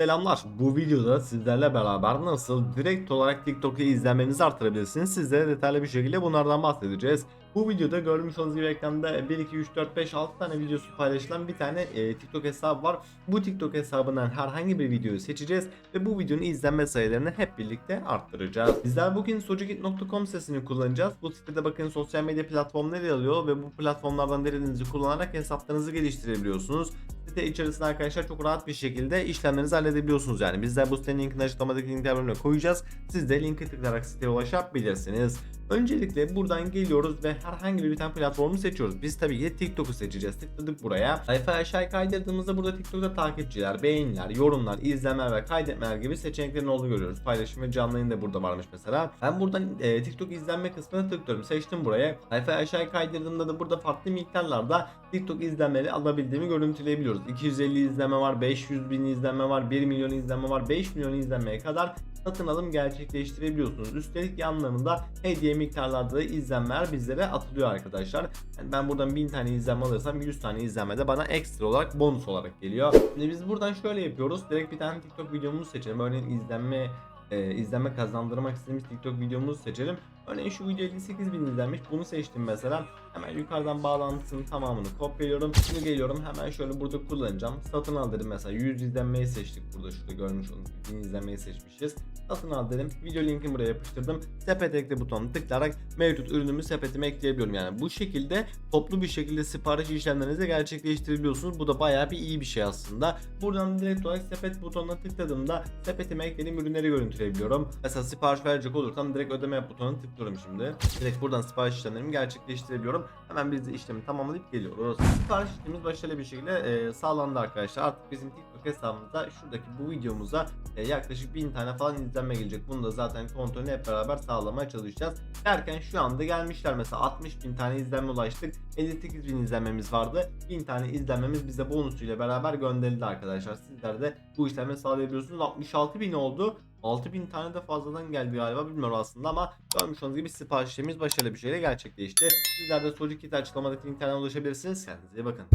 Selamlar. Bu videoda sizlerle beraber nasıl direkt olarak TikTok'u izlenmenizi artırabilirsiniz. Sizlere detaylı bir şekilde bunlardan bahsedeceğiz. Bu videoda görmüş olduğunuz gibi ekranda 1, 2, 3, 4, 5, 6 tane videosu paylaşılan bir tane e, TikTok hesabı var. Bu TikTok hesabından herhangi bir videoyu seçeceğiz ve bu videonun izlenme sayılarını hep birlikte arttıracağız. Bizler bugün socukit.com sitesini kullanacağız. Bu sitede bakın sosyal medya platformları alıyor ve bu platformlardan dilediğinizi kullanarak hesaplarınızı geliştirebiliyorsunuz site içerisinde arkadaşlar çok rahat bir şekilde işlemlerinizi halledebiliyorsunuz yani. Bizler bu sitenin linkini açıklamadaki linkler bölümüne koyacağız. Siz de linki tıklayarak siteye ulaşabilirsiniz. Öncelikle buradan geliyoruz ve herhangi bir tane platformu seçiyoruz. Biz tabii ki TikTok'u seçeceğiz. Tıkladık buraya. Sayfa aşağı kaydırdığımızda burada TikTok'ta takipçiler, beğeniler, yorumlar, izlemeler ve kaydetmeler gibi seçeneklerin olduğunu görüyoruz. Paylaşım ve canlı yayın da burada varmış mesela. Ben buradan e, TikTok izlenme kısmına tıklıyorum. Seçtim buraya. Sayfa aşağı kaydırdığımda da burada farklı miktarlarda TikTok izlenmeleri alabildiğimi görüntüleyebiliyoruz. 250 izlenme var, 500 bin izlenme var, 1 milyon izlenme var, 5 milyon izlenmeye kadar satın alım gerçekleştirebiliyorsunuz. Üstelik yanlarında hediye miktarlarda da izlenmeler bizlere atılıyor arkadaşlar. Yani ben buradan 1000 tane izlenme alırsam 100 tane izlenme de bana ekstra olarak bonus olarak geliyor. Şimdi biz buradan şöyle yapıyoruz. Direkt bir tane TikTok videomuzu seçelim. Örneğin izlenme e, izlenme kazandırmak istediğimiz TikTok videomuzu seçelim. Örneğin şu video 58 bin izlenmiş. Bunu seçtim mesela. Hemen yukarıdan bağlantısının tamamını kopyalıyorum. Şimdi geliyorum hemen şöyle burada kullanacağım. Satın al dedim mesela 100 izlenmeyi seçtik burada şurada görmüş olduğunuz gibi 1000 izlenmeyi seçmişiz. Satın al dedim. Video linkini buraya yapıştırdım. Sepet ekle butonuna tıklayarak mevcut ürünümü sepetime ekleyebiliyorum. Yani bu şekilde toplu bir şekilde sipariş işlemlerinizi gerçekleştirebiliyorsunuz. Bu da bayağı bir iyi bir şey aslında. Buradan direkt olarak sepet butonuna tıkladığımda sepetime eklediğim ürünleri görüntüleyebiliyorum. Mesela sipariş verecek olursam direkt ödeme yap butonuna tıklıyorum şimdi. Direkt buradan sipariş işlemlerimi gerçekleştirebiliyorum. Hemen biz de işlemi tamamlayıp geliyoruz. Sipariş işlemimiz başarılı bir şekilde e, sağlandı arkadaşlar. Artık bizim TikTok hesabımıza şuradaki bu videomuza e, yaklaşık 1000 tane falan izlenme gelecek. Bunu da zaten kontrolünü hep beraber sağlamaya çalışacağız. Derken şu anda gelmişler mesela 60 bin tane izlenme ulaştık. 58 bin izlenmemiz vardı. 1000 tane izlenmemiz bize bonusuyla beraber gönderildi arkadaşlar. Sizler de bu işlemi sağlayabiliyorsunuz. 66 bin oldu. 6000 tane de fazladan geldi galiba bilmiyorum aslında ama görmüş olduğunuz gibi siparişlerimiz başarılı bir şekilde gerçekleşti. Sizler de Soju Kit açıklamadaki linklerden ulaşabilirsiniz. Kendinize iyi bakın.